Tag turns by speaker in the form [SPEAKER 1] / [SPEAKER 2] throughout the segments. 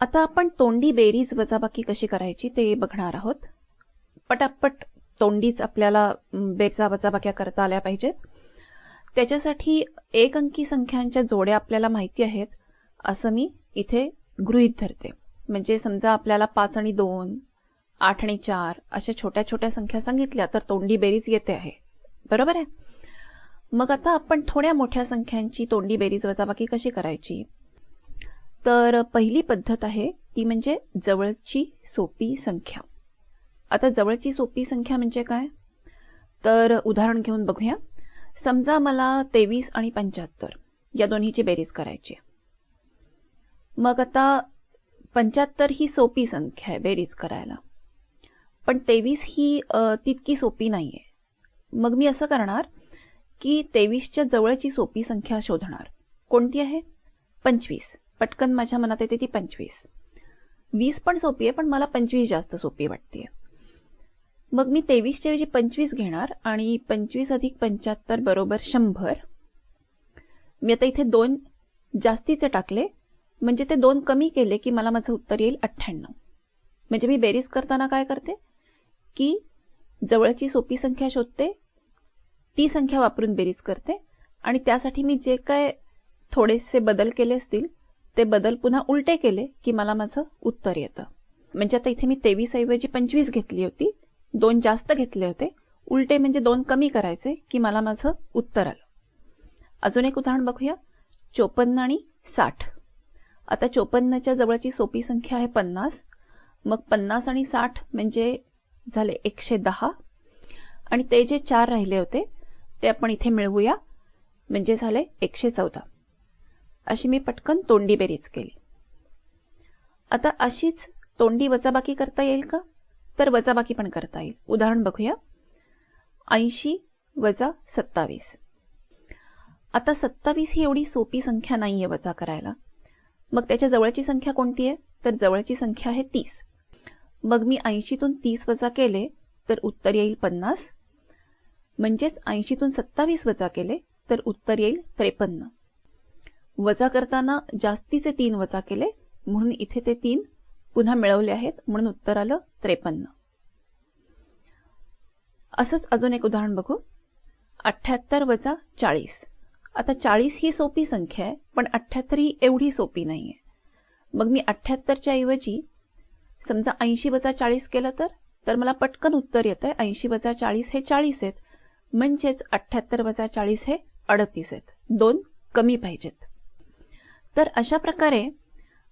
[SPEAKER 1] आता आपण तोंडी बेरीज वजाबाकी कशी करायची ते बघणार आहोत. पटापट तोंडीच आपल्याला बेरचा बेरजा वजाबाक्या करता आल्या पाहिजेत. त्याच्यासाठी एक अंकी संख्यांच्या जोड्या आपल्याला माहिती आहेत. असं मी इथे गृहीत धरते. म्हणजे समजा आपल्याला पाच आणि दोन आठ आणि चार अशा छोट्या छोट्या संख्या सांगितल्या तर तोंडी बेरीज येते आहे. बरोबर आहे? मग आता आपण थोड्या मोठ्या संख्यांची तोंडी बेरीज वजाबाकी कशी करायची? तर पहिली पद्धत आहे ती म्हणजे जवळची सोपी संख्या. आता जवळची सोपी संख्या म्हणजे काय? तर उदाहरण घेऊन बघूया. समजा मला तेवीस आणि पंच्याहत्तर या दोन्हीची बेरीज करायची. आहे. मग आता पंच्याहत्तर ही सोपी संख्या आहे बेरीज करायला. पण तेवीस ही तितकी सोपी नाही आहे मग मी असं करणार की तेवीसच्या जवळची सोपी संख्या शोधणार. कोणती आहे? पंचवीस. पटकन माझ्या मनात येते ती पंचवीस. वीस पण सोपी आहे पण मला पंचवीस जास्त सोपी वाटते मग मी तेवीसच्या ऐवजी पंचवीस घेणार आणि पंचवीस अधिक पंच्याहत्तर बरोबर शंभर. मी आता इथे दोन जास्तीचे टाकले म्हणजे ते दोन कमी केले की मला माझं उत्तर येईल अठ्ठ्याण्णव. म्हणजे मी बेरीज करताना काय करते? की जवळची सोपी संख्या शोधते ती संख्या वापरून बेरीज करते आणि त्यासाठी मी जे काय थोडेसे बदल केले असतील ते बदल पुन्हा उलटे केले की मला माझं उत्तर येतं. म्हणजे आता इथे मी तेवीस ऐवजी पंचवीस घेतली होती. दोन जास्त घेतले होते. उलटे म्हणजे दोन कमी करायचे की मला माझं उत्तर आलं. अजून एक उदाहरण बघूया. चोपन्न आणि साठ. आता चोपन्नच्या जवळची सोपी संख्या आहे पन्नास. मग पन्नास आणि साठ म्हणजे झाले एकशे दहा. आणि ते जे चार राहिले होते ते आपण इथे मिळवूया. म्हणजे झाले एकशे चौदा. अशी मी पटकन तोंडी बेरीज केली. आता अशीच तोंडी वजाबाकी करता येईल का? तर वजाबाकी पण करता येईल. उदाहरण बघूया. ऐंशी वजा सत्तावीस. आता सत्तावीस ही एवढी सोपी संख्या नाही आहे वजा करायला. मग त्याच्या जवळची संख्या कोणती आहे? तर जवळची संख्या आहे तीस. मग मी ऐंशीतून तीस वजा केले तर उत्तर येईल पन्नास. म्हणजेच ऐंशीतून सत्तावीस वजा केले तर उत्तर येईल त्रेपन्न. वजा करताना जास्तीचे तीन वजा केले म्हणून इथे ते तीन पुन्हा मिळवले आहेत म्हणून उत्तर आलं त्रेपन्न. असंच अजून एक उदाहरण बघू. अठ्ठ्याहत्तर वजा चाळीस. आता चाळीस ही सोपी संख्या आहे पण अठ्ठ्याहत्तर ही एवढी सोपी नाही आहे मग मी अठ्ठ्याहत्तरच्या ऐवजी समजा ऐंशी वजा चाळीस केलं तर तर मला पटकन उत्तर येतं आहे ऐंशी वजा चाळीस हे चाळीस आहेत. म्हणजेच अठ्ठ्याहत्तर वजा चाळीस हे अडतीस आहेत. दोन कमी पाहिजेत. तर अशा प्रकारे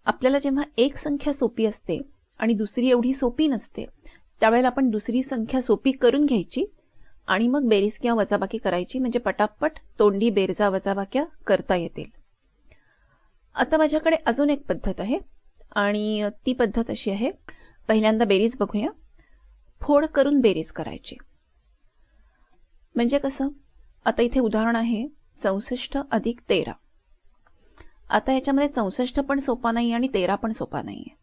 [SPEAKER 1] आपल्याला जेव्हा एक संख्या सोपी असते आणि दुसरी एवढी सोपी नसते त्यावेळेला आपण दुसरी संख्या सोपी करून घ्यायची आणि मग बेरीज किंवा वजाबाकी करायची म्हणजे पटापट तोंडी बेरजा वजाबाक्या करता येतील. आता माझ्याकडे अजून एक पद्धत आहे आणि ती पद्धत अशी आहे पहिल्यांदा बेरीज बघूया. फोड करून बेरीज करायची. म्हणजे कसं? आता इथे उदाहरण आहे चौसष्ट अधिक तेरा. आता याच्यामध्ये चौसष्ट पण सोपा नाही आणि तेरा पण सोपा नाही आहे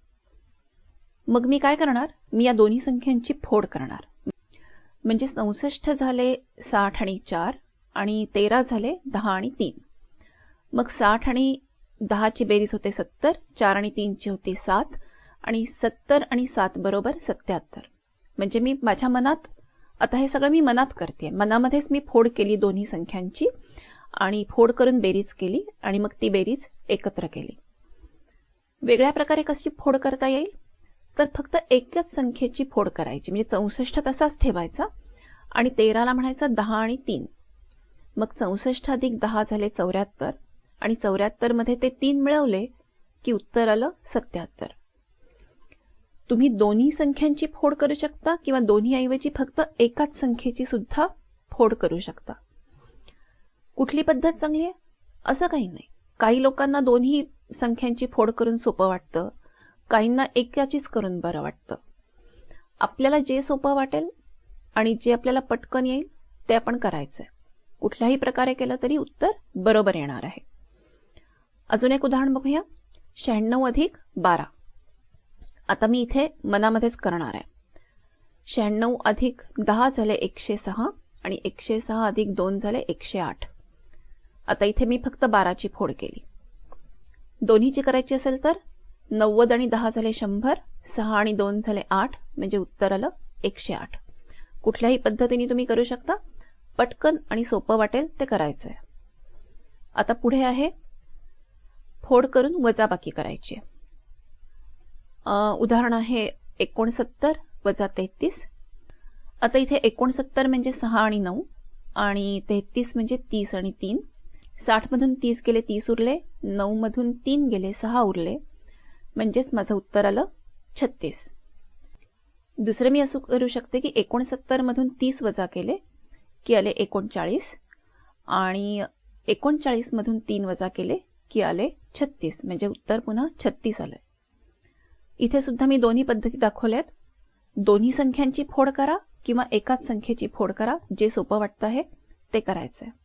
[SPEAKER 1] मग मी काय करणार? मी या दोन्ही संख्यांची फोड करणार. म्हणजे चौसष्ट झाले साठ आणि चार आणि तेरा झाले दहा आणि तीन. मग साठ आणि दहाची बेरीज होते सत्तर चार आणि तीनची होती सात आणि सत्तर आणि सात बरोबर सत्याहत्तर म्हणजे मी माझ्या मनात आता हे सगळं मी मनात करते. मनामध्येच मी फोड केली दोन्ही संख्यांची आणि फोड करून बेरीज केली आणि मग ती बेरीज एकत्र केली. वेगळ्या प्रकारे कशी फोड करता येईल? तर फक्त एकच संख्येची फोड करायची. म्हणजे चौसष्ट तसाच ठेवायचा आणि तेराला म्हणायचं दहा आणि तीन. मग चौसष्ट अधिक दहा झाले चौऱ्याहत्तर आणि चौऱ्याहत्तरमध्ये ते तीन मिळवले की उत्तर आलं सत्याहत्तर. तुम्ही दोन्ही संख्यांची फोड करू शकता किंवा दोन्ही ऐवजी फक्त एकाच संख्येची सुद्धा फोड करू शकता. कुठली पद्धत चांगली आहे? असं काही नाही. काही लोकांना दोन्ही संख्यांची फोड करून सोपं वाटतं. काहींना एकाचीच करून बरं वाटतं. आपल्याला जे सोपं वाटेल आणि जे आपल्याला पटकन येईल ते आपण करायचंय. कुठल्याही प्रकारे केलं तरी उत्तर बरोबर येणार आहे. अजून एक उदाहरण बघूया. शहाण्णव अधिक बारा. आता मी इथे मनामध्येच करणार आहे. शहाण्णव अधिक दहा झाले एकशे सहा आणि एकशे सहा अधिक दोन झाले एकशे आठ. आता इथे मी फक्त बाराची फोड केली. दोन्हीची करायची असेल तर नव्वद आणि दहा झाले शंभर सहा आणि दोन झाले आठ म्हणजे उत्तर आलं एकशे आठ. कुठल्याही पद्धतीने तुम्ही करू शकता. पटकन आणि सोपं वाटेल ते करायचं आहे आता पुढे आहे फोड करून वजाबाकी करायची उदाहरण आहे एकोणसत्तर वजा तेहतीस. आता इथे एकोणसत्तर म्हणजे सहा आणि नऊ आणि तेहतीस म्हणजे तीस आणि तीन. साठमधून तीस गेले तीस उरले. नऊमधून तीन गेले सहा उरले. म्हणजेच माझं उत्तर आलं छत्तीस. दुसरं मी असं करू शकते की एकोणसत्तरमधून तीस वजा केले की आले एकोणचाळीस. आणि एकोणचाळीसमधून तीन वजा केले की आले छत्तीस. म्हणजे उत्तर पुन्हा छत्तीस आलं इथे सुद्धा मी दोन्ही पद्धती दाखवल्यात. दोन्ही संख्यांची फोड करा किंवा एकाच संख्येची फोड करा. जे सोपं वाटतं आहे ते करायचं आहे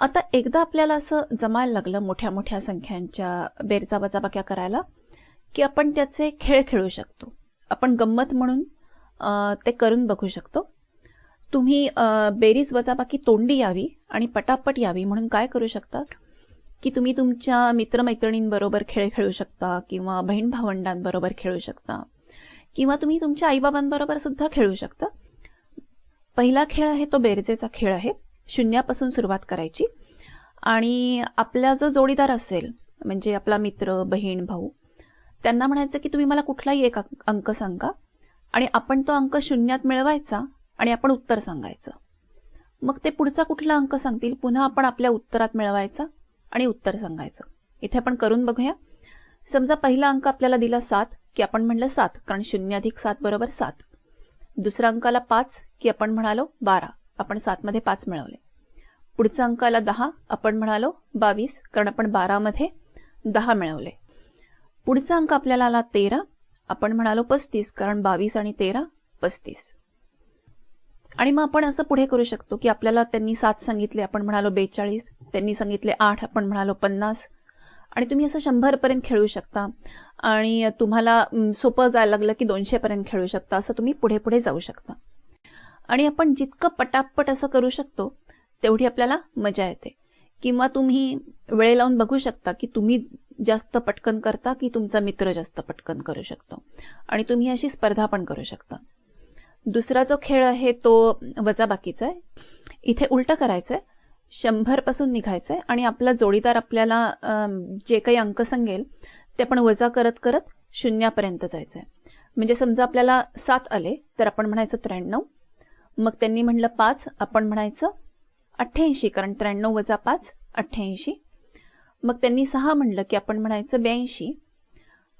[SPEAKER 1] आता एकदा आपल्याला असं जमायला लागलं मोठ्या मोठ्या संख्यांच्या बेरजा वजाबाक्या करायला की आपण त्याचे खेळ खेळू शकतो. आपण गंमत म्हणून ते करून बघू शकतो. तुम्ही बेरीज वजाबाकी तोंडी यावी आणि पटापट यावी म्हणून काय करू शकता? की तुम्ही तुमच्या मित्रमैत्रिणींबरोबर खेळ खेळू शकता किंवा बहीण भावंडांबरोबर खेळू शकता? किंवा तुम्ही तुमच्या आईबाबांबरोबर सुद्धा खेळू शकता? पहिला खेळ आहे तो बेरजेचा खेळ आहे. शून्यापासून सुरुवात करायची. आणि आपला जो जोडीदार असेल म्हणजे आपला मित्र बहीण भाऊ त्यांना म्हणायचं की तुम्ही मला कुठलाही एक अंक सांगा आणि आपण तो अंक शून्यात मिळवायचा आणि आपण उत्तर सांगायचं. मग ते पुढचा कुठला अंक सांगतील? पुन्हा आपण आपल्या उत्तरात मिळवायचा आणि उत्तर सांगायचं. इथे आपण करून बघूया. समजा पहिला अंक आपल्याला दिला सात की आपण म्हणलं सात कारण शून्य अधिक सात बरोबर सात. दुसऱ्या अंकाला पाच की आपण म्हणालो बारा. आपण सातमध्ये पाच मिळवले. पुढचा अंक आला दहा आपण म्हणालो बावीस कारण आपण बारामध्ये दहा मिळवले. पुढचा अंक आपल्याला आला तेरा आपण म्हणालो पस्तीस कारण बावीस आणि तेरा पस्तीस. आणि मग आपण असं पुढे करू शकतो की आपल्याला त्यांनी सात सांगितले आपण म्हणालो बेचाळीस त्यांनी सांगितले आठ आपण म्हणालो पन्नास. आणि तुम्ही असं शंभरपर्यंत खेळू शकता. आणि तुम्हाला सोपं जायला लागलं की दोनशेपर्यंत खेळू शकता. असं तुम्ही पुढे पुढे जाऊ शकता. आणि आपण जितकं पटापट असं करू शकतो तेवढी आपल्याला मजा येते. किंवा तुम्ही वेळे लावून बघू शकता की तुम्ही जास्त पटकन करता की तुमचा मित्र जास्त पटकन करू शकतो. आणि तुम्ही अशी स्पर्धा पण करू शकता. दुसरा जो खेळ आहे तो वजाबाकीचा आहे. इथे उलटं करायचं आहे शंभरपासून निघायचं आहे आणि आपला जोडीदार आपल्याला जे काही अंक सांगेल ते आपण वजा करत करत शून्यापर्यंत जायचं आहे म्हणजे समजा आपल्याला सात आले तर आपण म्हणायचं त्र्याण्णव. मग त्यांनी म्हणलं पाच. आपण म्हणायचं अठ्ठ्याऐंशी कारण त्र्याण्णव वजा पाच अठ्ठ्याऐंशी. मग त्यांनी सहा म्हणलं की आपण म्हणायचं ब्याऐंशी.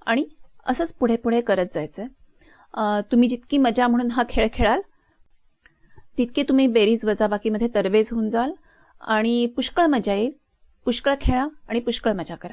[SPEAKER 1] आणि असंच पुढे पुढे करत जायचं. तुम्ही जितकी मजा म्हणून हा खेळ खेळाल तितके तुम्ही बेरीज वजाबाकीमध्ये तरवेज होऊन जाल. आणि पुष्कळ मजा येईल. पुष्कळ खेळा आणि पुष्कळ मजा करा.